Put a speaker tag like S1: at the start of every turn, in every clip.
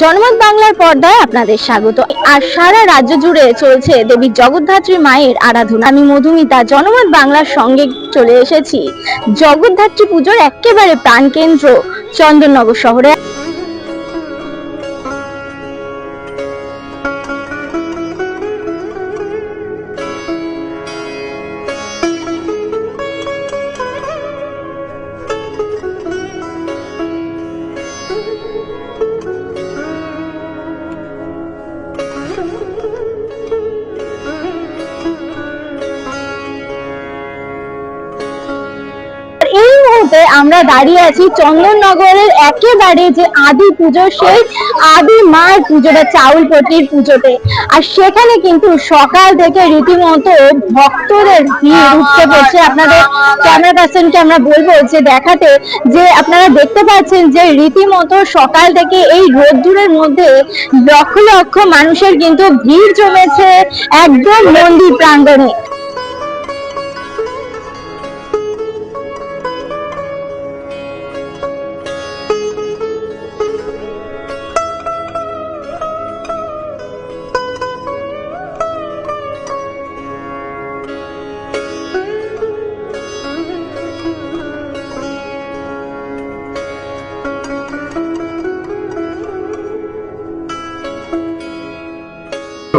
S1: জনমত বাংলার পর্দায় আপনাদের স্বাগত। আর সারা রাজ্য জুড়ে চলছে দেবী জগদ্ধাত্রী মায়ের আরাধনা। আমি মধুমিতা, জনমত বাংলার সঙ্গে চলে এসেছি। জগদ্ধাত্রী পুজোর একেবারে প্রাণকেন্দ্র চন্দননগর শহরে। আমরা দাঁড়িয়ে আছি চন্দননগরের একেবারে যে আদি পুজো, সেই আদি মার পুজোটা চাউলপটির পুজোতে। আর সেখানে কিন্তু সকাল থেকে রীতিমতো ভক্তদের ভিড় উঠতে পড়ছে আপনাদের ক্যামেরা পার্সনকে আমরা বলব যে দেখাতে, যে আপনারা দেখতে পাচ্ছেন যে রীতিমতো সকাল থেকে এই রোদ্দুরের মধ্যে লক্ষ লক্ষ মানুষের কিন্তু ভিড় জমেছে একদম মন্দির প্রাঙ্গণে।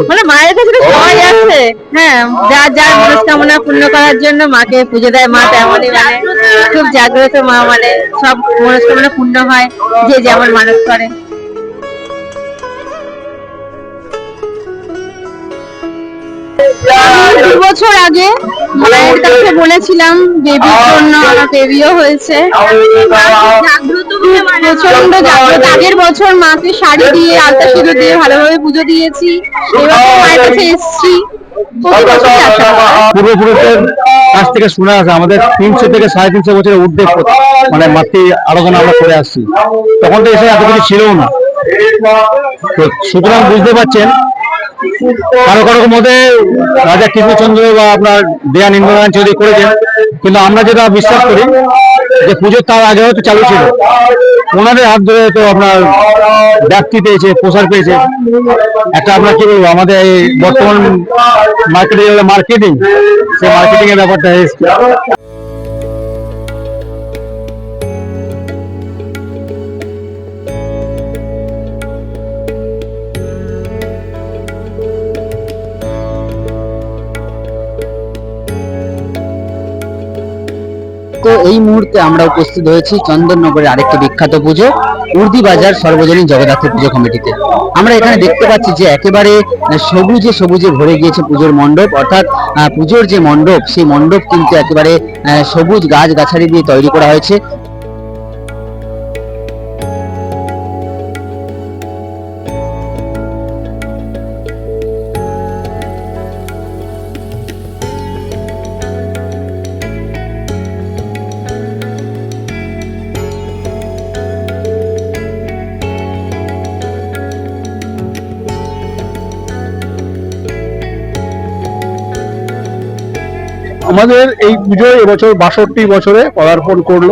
S1: মানে মায়ের কাছে তো সবাই আছে হ্যাঁ যা যা মনস্কামনা পূর্ণ করার জন্য মাকে পুজো দেয় মা তেমনই মানে খুব জাগ্রত মা মানে সব মনস্কামনা পূর্ণ হয় যে যেমন মানুষ করে। দু বছর আগে মায়ের কাছে বলেছিলাম বেবির জন্য আমার বেবিও হয়েছে। প্রচণ্ড জাগ্রত। আগের বছর মাকে শাড়ি দিয়ে আলতা সিঁদুর দিয়ে ভালোভাবে পুজো দিয়েছি। এবার মায়ের কাছে এসেছি।
S2: পূর্বপুরুষের কাছ থেকে শুনে আসে, আমাদের তিনশো থেকে সাড়ে তিনশো বছরের প্রথা- মানে মাতৃ আরাধনা আমরা করে আসছি। তখন তো এসে এত কিছু ছিল না। তো সুতরাং বুঝতে পারছেন কারও কারও মধ্যে রাজা কৃষ্ণচন্দ্র বা আপনার দেয়া ইন্দ্রনারায়ণ চৌধুরী করেছেন। কিন্তু আমরা যেটা বিশ্বাস করি, যে পুজোর তার আগে হয়তো চালু ছিল। ওনাদের হাত ধরে তো আপনার ব্যাপ্তি পেয়েছে, প্রসার পেয়েছে। একটা আমরা কি বলব, আমাদের এই বর্তমান মার্কেটে মার্কেটিং সেই মার্কেটিং এর ব্যাপারটা এসছে।
S3: তো এই মুহূর্তে আমরা উপস্থিত হয়েছি চন্দননগরের আরেকটি বিখ্যাত পুজো, উর্দি বাজার সর্বজনীন জগদ্ধাত্রী পুজো কমিটিতে। আমরা এখানে দেখতে পাচ্ছি যে একেবারে সবুজে সবুজে ভরে গিয়েছে পুজোর মণ্ডপ, অর্থাৎ পুজোর যে মণ্ডপ, সেই মণ্ডপ কিন্তু একেবারে সবুজ গাছ গাছালি দিয়ে তৈরি করা হয়েছে।
S2: আমাদের এই পুজো এবছর বাষট্টি বছরে পদার্পণ করল।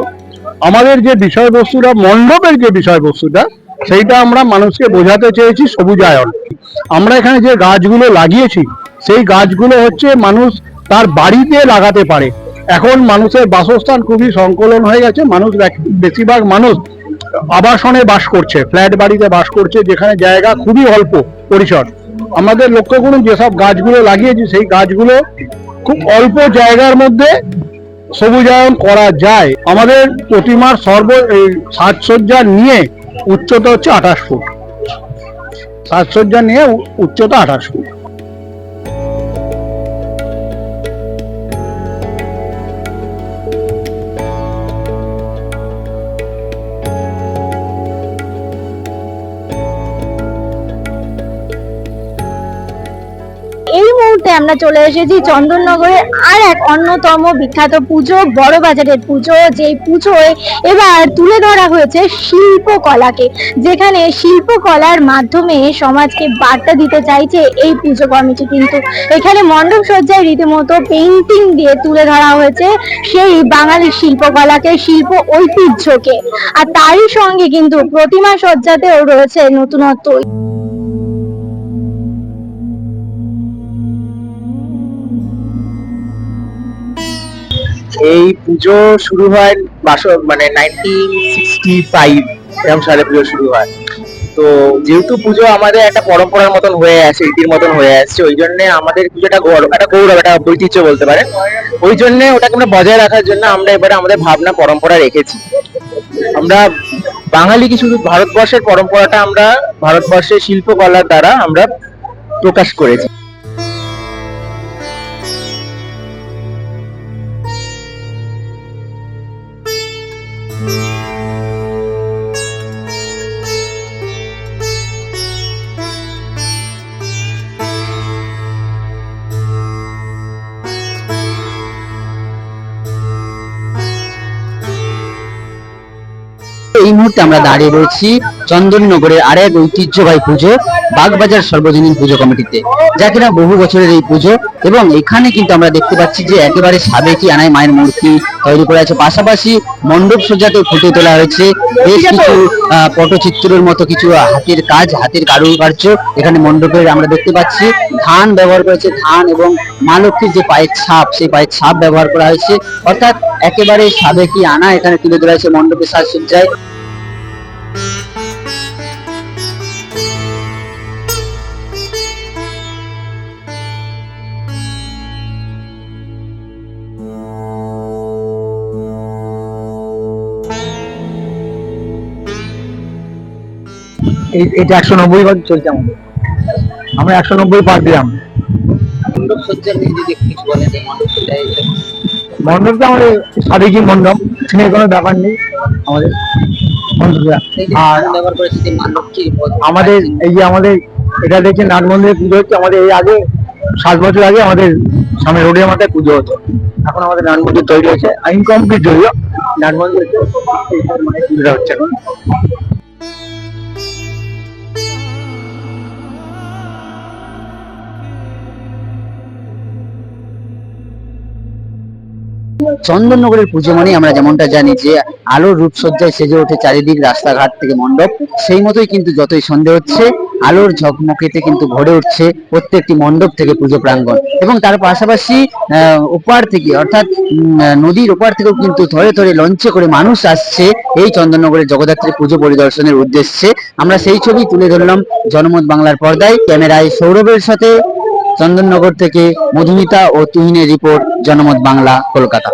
S2: আমাদের যে বিষয়বস্তুটা, মণ্ডপের যে বিষয়বস্তুটা, সেইটা আমরা মানুষকে বোঝাতে চেয়েছি সবুজায়ন। আমরা এখানে যে গাছগুলো লাগিয়েছি, সেই গাছগুলো হচ্ছে মানুষ তার বাড়িতে লাগাতে পারে। এখন মানুষের বাসস্থান খুবই সংকলন হয়ে গেছে, মানুষ বেশিরভাগ মানুষ আবাসনে বাস করছে, ফ্ল্যাট বাড়িতে বাস করছে, যেখানে জায়গা খুবই অল্প পরিসর। আমাদের লক্ষ্য করুন, যেসব গাছগুলো লাগিয়েছি, সেই গাছগুলো খুব অল্প জায়গার মধ্যে সবুজায়ন করা যায়। আমাদের প্রতিমার সর্ব এই সাজসজ্জা নিয়ে উচ্চতা হচ্ছে আঠাশ ফুট। সাজসজ্জা নিয়ে উচ্চতা আঠাশ ফুট।
S1: আমরা চলে এসেছি চন্দননগরের আর এক অন্যতম বিখ্যাত পুজো, বড় বাজারের পুজো, যেই পুজোয় এবার তুলে ধরা হয়েছে শিল্পকলাকে, যেখানে শিল্পকলার মাধ্যমে সমাজকে বার্তা দিতে চাইছে এই পুজো কমিটি কিন্তু। এখানে মণ্ডপ সজ্জায় রীতিমতো পেইন্টিং দিয়ে তুলে ধরা হয়েছে সেই বাঙালি শিল্পকলাকে, শিল্প ঐতিহ্যকে। আর তারই সঙ্গে কিন্তু প্রতিমা সজ্জাতেও রয়েছে নতুনত্ব।
S4: এই পুজো শুরু হয় বাসো মানে নাইনটিন সিক্সটি ফাইভ এরকম সালে পুজো শুরু হয়। তো যেহেতু পুজো আমাদের একটা পরম্পরার মতন হয়ে আছে, রীতির মতন হয়ে আসছে, ওই জন্য আমাদের পুজোটা গৌরব, একটা গৌরব, একটা ঐতিহ্য বলতে পারেন। ওই জন্য ওটাকে আমরা বজায় রাখার জন্য আমরা এবারে আমাদের ভাবনা, পরম্পরা রেখেছি। আমরা বাঙালি কি শুধু ভারতবর্ষের পরম্পরাটা আমরা ভারতবর্ষের শিল্পকলার দ্বারা আমরা প্রকাশ করেছি।
S3: এই মুহূর্তে আমরা দাঁড়িয়ে রয়েছি চন্দননগরের আরেক ঐতিহ্যবাহী পুজো। বাগবাজার সর্বজনীন পুজো কমিটিতে যা কিনা বহু বছরের এই পুজো এবং এখানে কিন্তু আমরা দেখতে পাচ্ছি যে একেবারে সাবেকি আনায় মায়ের মূর্তি তৈরি করা আছে পাশাপাশি মণ্ডপ সজ্জাতে ফুটে তোলা হয়েছে। বেশ কিছু পটচিত্রের মতো কিছু হাতের কাজ হাতের কারুকার্য এখানে মণ্ডপের আমরা দেখতে পাচ্ছি। ধান ব্যবহার করেছে ধান এবং মা লক্ষ্মীর যে পায়ের ছাপ সেই পায়ের ছাপ ব্যবহার করা হয়েছে। অর্থাৎ একেবারে সাবেকি আনা এখানে তুলে ধরা হয়েছে মণ্ডপের সাজসজ্জায়।
S2: এটা একশো নব্বই বার চলছে আমাদের। আমরা একশো নব্বই পার দিলাম
S3: এই
S2: মণ্ডপটা আমাদের সাবেকি মণ্ডপ এখানে কোনো ব্যাপার নেই আমাদের আর আমাদের এই যে আমাদের এটা দেখছে নাট মন্দিরে পুজো হচ্ছে আমাদের এই আগে সাত বছর আগে আমাদের সামনে রোডের মাথায় পুজো হতো। এখন আমাদের নাট মন্দির তৈরি হয়েছে ইনকমপ্লিট যদিও নাট মন্দির মানে পুজোটা হচ্ছে। এখন
S3: চন্দননগরের পুজো মানে আমরা যেমনটা জানি যে আলোর রূপসজ্জায় সেজে ওঠে চারিদিক রাস্তাঘাট থেকে মণ্ডপ। সেই মতোই কিন্তু যতই সন্ধে হচ্ছে, আলোর ঝকমকেতে কিন্তু ভরে উঠছে প্রত্যেকটি মণ্ডপ থেকে পুজো প্রাঙ্গণ। এবং তার পাশাপাশি ওপার থেকে অর্থাৎ নদীর ওপার থেকেও কিন্তু ধরে ধরে লঞ্চে করে মানুষ আসছে এই চন্দননগরের জগদ্ধাত্রী পুজো পরিদর্শনের উদ্দেশ্যে। আমরা সেই ছবি তুলে ধরলাম জনমত বাংলার পর্দায়। ক্যামেরায় সৌরভের সাথে চন্দননগর থেকে মধুমিতা ও তুহিনের রিপোর্ট জনমত বাংলা কলকাতা।